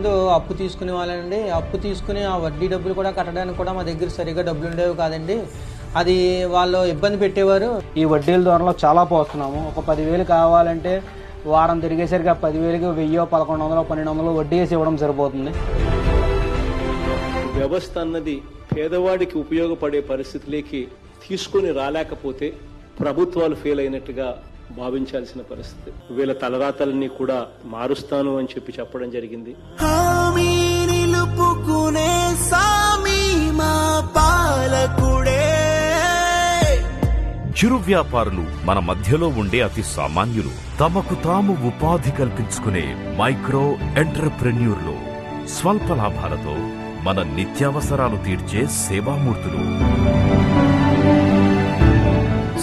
ముందు అప్పు తీసుకునే వాళ్ళండి. అప్పు తీసుకుని ఆ వడ్డీ డబ్బులు కూడా కట్టడానికి కూడా మా దగ్గర సరిగ్గా డబ్బులు ఉండేవి కాదండి. అది వాళ్ళు ఇబ్బంది పెట్టేవారు. ఈ వడ్డీల దూరంలో చాలా పోస్తున్నాము. ఒక పదివేలు కావాలంటే వారం తిరిగేసరికి ఆ పదివేలకి వెయ్యో పదకొండు వందలు పన్నెండు వందలు వడ్డీ వేసి ఇవ్వడం సరిపోతుంది. వ్యవస్థ అన్నది పేదవాడికి ఉపయోగపడే పరిస్థితిలోకి తీసుకొని రాలేకపోతే ప్రభుత్వాలు ఫెయిల్ అయినట్టుగా భావించాల్సిన పరిస్థితి. వీళ్ళ తలరాతలన్నీ కూడా మారుస్తాను అని చెప్పి చెప్పడం జరిగింది. చిరు వ్యాపారులు మన మధ్యలో ఉండే అతి సామాన్యులు. తమకు తాము ఉపాధి కల్పించుకునే మైక్రో ఎంటర్ప్రెన్యూర్లు. స్వల్ప లాభాలతో మన నిత్యావసరాలు తీర్చే సేవామూర్తులు.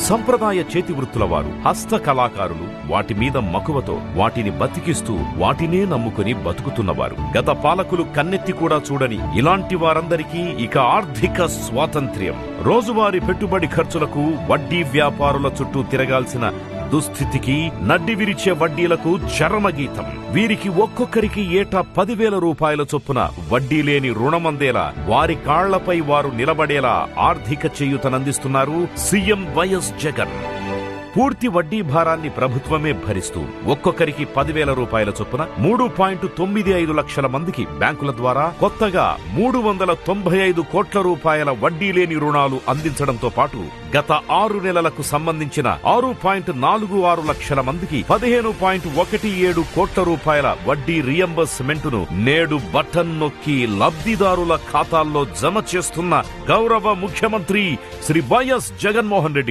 సంప్రదాయ చేతి వృత్తుల వారు హస్త కళాకారులు వాటి మీద మకువతో వాటిని బతికిస్తూ వాటినే నమ్ముకుని బతుకుతున్నవారు. గత పాలకులు కన్నెత్తి కూడా చూడని ఇలాంటి వారందరికీ ఇక ఆర్థిక స్వాతంత్ర్యం. రోజువారీ పెట్టుబడి ఖర్చులకు వడ్డీ వ్యాపారుల చుట్టూ తిరగాల్సిన దుస్థితికి నడ్డి విరిచే వడ్డీలకు చరమగీతం. వీరికి ఒక్కొక్కరికి ఏటా పదివేల రూపాయల చొప్పున వడ్డీ లేని రుణమందేలా వారి కాళ్ళపై వారు నిలబడేలా ఆర్థిక చేయూతనందిస్తున్నారు సీఎం వైఎస్ జగన్. పూర్తి వడ్డీ భారాన్ని ప్రభుత్వమే భరిస్తూ ఒక్కొక్కరికి పదివేల రూపాయల చొప్పున మూడు పాయింట్ తొమ్మిది ఐదు లక్షల మందికి బ్యాంకుల ద్వారా కొత్తగా మూడు వందల తొంభై ఐదు కోట్ల రూపాయల వడ్డీ లేని రుణాలు అందించడంతో పాటు గత ఆరు నెలలకు సంబంధించిన ఆరు పాయింట్ నాలుగు ఆరు లక్షల మందికి పదిహేను పాయింట్ ఒకటి ఏడు కోట్ల రూపాయల వడ్డీ రియంబర్స్మెంట్ను నేడు బటన్ నొక్కి లబ్ధిదారుల ఖాతాల్లో జమ చేస్తున్న గౌరవ ముఖ్యమంత్రి శ్రీ వైఎస్ జగన్మోహన్ రెడ్డి